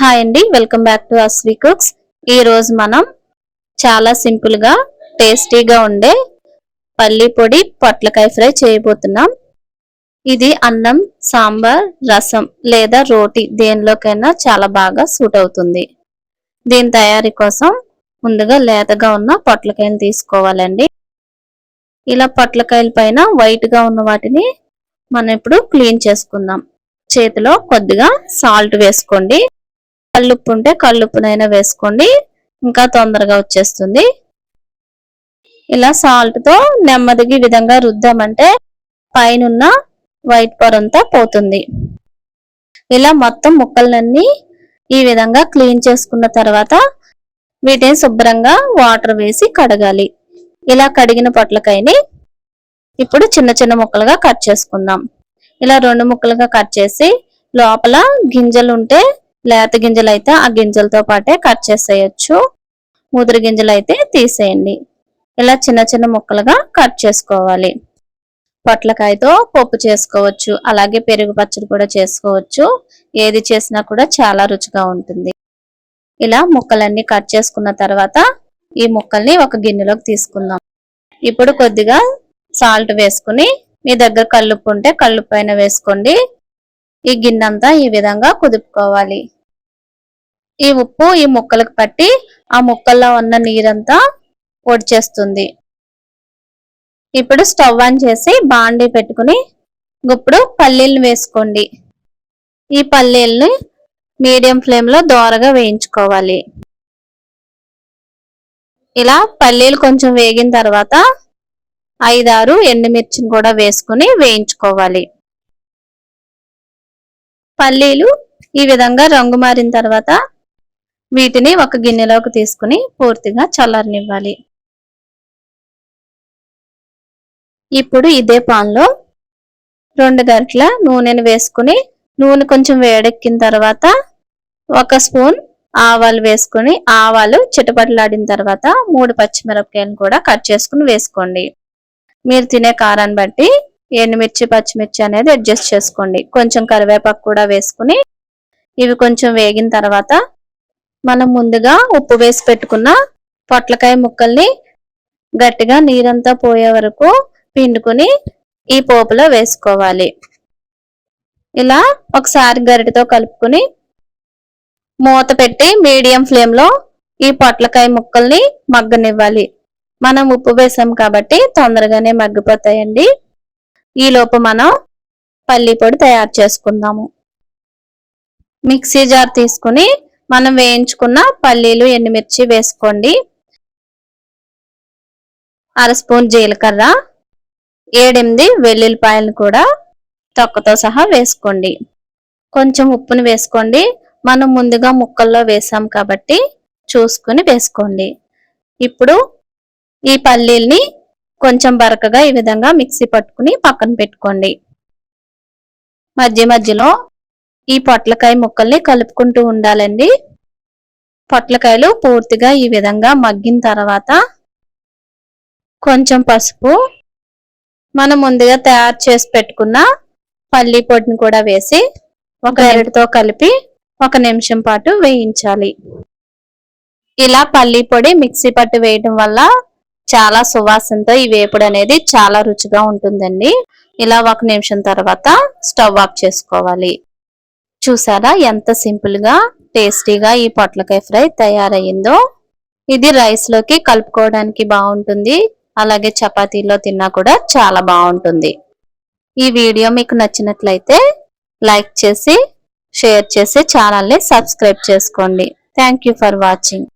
Hi అండి welcome back to Aswi cooks ఈరోజు మనం చాలా సింపుల్గా టేస్టీగా ఉండే పల్లి పొడి పొట్లకాయ ఫ్రై చేయబోతున్నాం. ఇది అన్నం సాంబార్ రసం లేదా రోటీ దేనిలోకైనా చాలా బాగా సూట్ అవుతుంది. దీని తయారీ కోసం ముందుగా లేతగా ఉన్న పొట్లకాయలు తీసుకోవాలండి. ఇలా పొట్లకాయల పైన వైట్గా ఉన్న వాటిని మనం ఇప్పుడు క్లీన్ చేసుకుందాం. చేతిలో కొద్దిగా సాల్ట్ వేసుకోండి. కల్లుప్పు ఉంటే కల్లుప్పునైనా వేసుకోండి. ఇంకా తొందరగా వచ్చేస్తుంది. ఇలా సాల్ట్తో నెమ్మదిగా ఈ విధంగా రుద్దామంటే పైనున్న వైట్ పొరంతా పోతుంది. ఇలా మొత్తం ముక్కలన్నీ ఈ విధంగా క్లీన్ చేసుకున్న తర్వాత వీటిని శుభ్రంగా వాటర్ వేసి కడగాలి. ఇలా కడిగిన పొట్లకాయని ఇప్పుడు చిన్న చిన్న ముక్కలుగా కట్ చేసుకుందాం. ఇలా రెండు ముక్కలుగా కట్ చేసి లోపల గింజలు ఉంటే లేత గింజలు అయితే ఆ గింజలతో పాటే కట్ చేసేయచ్చు. ముదురు గింజలు అయితే తీసేయండి. ఇలా చిన్న చిన్న ముక్కలుగా కట్ చేసుకోవాలి. పొట్లకాయతో పప్పు చేసుకోవచ్చు. అలాగే పెరుగు పచ్చడి కూడా చేసుకోవచ్చు. ఏది చేసినా కూడా చాలా రుచిగా ఉంటుంది. ఇలా ముక్కలన్నీ కట్ చేసుకున్న తర్వాత ఈ ముక్కల్ని ఒక గిన్నెలోకి తీసుకుందాం. ఇప్పుడు కొద్దిగా సాల్ట్ వేసుకుని మీ దగ్గర కల్లుప్పు ఉంటే కల్లుప్పు పైన వేసుకోండి. ఈ గిన్నెంతా ఈ విధంగా కుదుపుకోవాలి. ఈ ఉప్పు ఈ ముక్కలకు పట్టి ఆ ముక్కల్లో ఉన్న నీరంతా పొడిచేస్తుంది. ఇప్పుడు స్టవ్ ఆన్ చేసి బాండి పెట్టుకుని ఇప్పుడు పల్లీలు వేసుకోండి. ఈ పల్లీల్ని మీడియం ఫ్లేమ్లో దోరగా వేయించుకోవాలి. ఇలా పల్లీలు కొంచెం వేగిన తర్వాత ఐదారు ఎండుమిర్చిని కూడా వేసుకుని వేయించుకోవాలి. పల్లీలు ఈ విధంగా రంగు మారిన తర్వాత వీటిని ఒక గిన్నెలోకి తీసుకుని పూర్తిగా చల్లరనివ్వాలి. ఇప్పుడు ఇదే పాన్లో రెండు గంటల నూనెను వేసుకుని నూనె కొంచెం వేడెక్కిన తర్వాత ఒక స్పూన్ ఆవాలు వేసుకుని ఆవాలు చిటపటలాడిన తర్వాత మూడు పచ్చిమిరపకాయలు కూడా కట్ చేసుకుని వేసుకోండి. మీరు తినే కారాన్ని బట్టి ఎండుమిర్చి పచ్చిమిర్చి అనేది అడ్జస్ట్ చేసుకోండి. కొంచెం కరివేపాకు కూడా వేసుకుని ఇవి కొంచెం వేగిన తర్వాత మనం ముందుగా ఉప్పు వేసి పెట్టుకున్న పొట్లకాయ ముక్కల్ని గట్టిగా నీరంతా పోయే వరకు పిండుకుని ఈ పోపులో వేసుకోవాలి. ఇలా ఒకసారి గరిటతో కలుపుకుని మూత పెట్టి మీడియం ఫ్లేమ్లో ఈ పొట్లకాయ ముక్కల్ని మగ్గనివ్వాలి. మనం ఉప్పు వేసాం కాబట్టి తొందరగానే మగ్గిపోతాయండి. ఈలోపు మనం పల్లీ పొడి తయారు చేసుకుందాము. మిక్సీ జార్ తీసుకుని మనం వేయించుకున్న పల్లీలు ఎండుమిర్చి వేసుకోండి. అర స్పూన్ జీలకర్ర ఏడెనిమిది వెల్లుల్లిపాయలు కూడా తొక్కతో సహా వేసుకోండి. కొంచెం ఉప్పుని వేసుకోండి. మనం ముందుగా ముక్కల్లో వేసాం కాబట్టి చూసుకుని వేసుకోండి. ఇప్పుడు ఈ పల్లీల్ని కొంచెం బరకగా ఈ విధంగా మిక్సీ పట్టుకుని పక్కన పెట్టుకోండి. మధ్య మధ్యలో ఈ పొట్లకాయ ముక్కల్ని కలుపుకుంటూ ఉండాలండి. పొట్లకాయలు పూర్తిగా ఈ విధంగా మగ్గిన తర్వాత కొంచెం పసుపు మనం ముందుగా తయారు చేసి పెట్టుకున్న పల్లి పొడిని కూడా వేసి ఒక ఎరటితో కలిపి ఒక నిమిషం పాటు వేయించాలి. ఇలా పల్లి పొడి మిక్సీ పట్టు వేయటం వల్ల చాలా సువాసనతో ఈ వేపుడు అనేది చాలా రుచిగా ఉంటుందండి. ఇలా ఒక నిమిషం తర్వాత స్టవ్ ఆఫ్ చేసుకోవాలి. చూసారా ఎంత సింపుల్గా టేస్టీగా ఈ పొట్లకాయ ఫ్రై తయారయ్యిందో. ఇది రైస్లోకి కలుపుకోవడానికి బాగుంటుంది. అలాగే చపాతీలో తిన్నా కూడా చాలా బాగుంటుంది. ఈ వీడియో మీకు నచ్చినట్లయితే లైక్ చేసి షేర్ చేసి ఛానల్ని సబ్స్క్రైబ్ చేసుకోండి. Thank for watching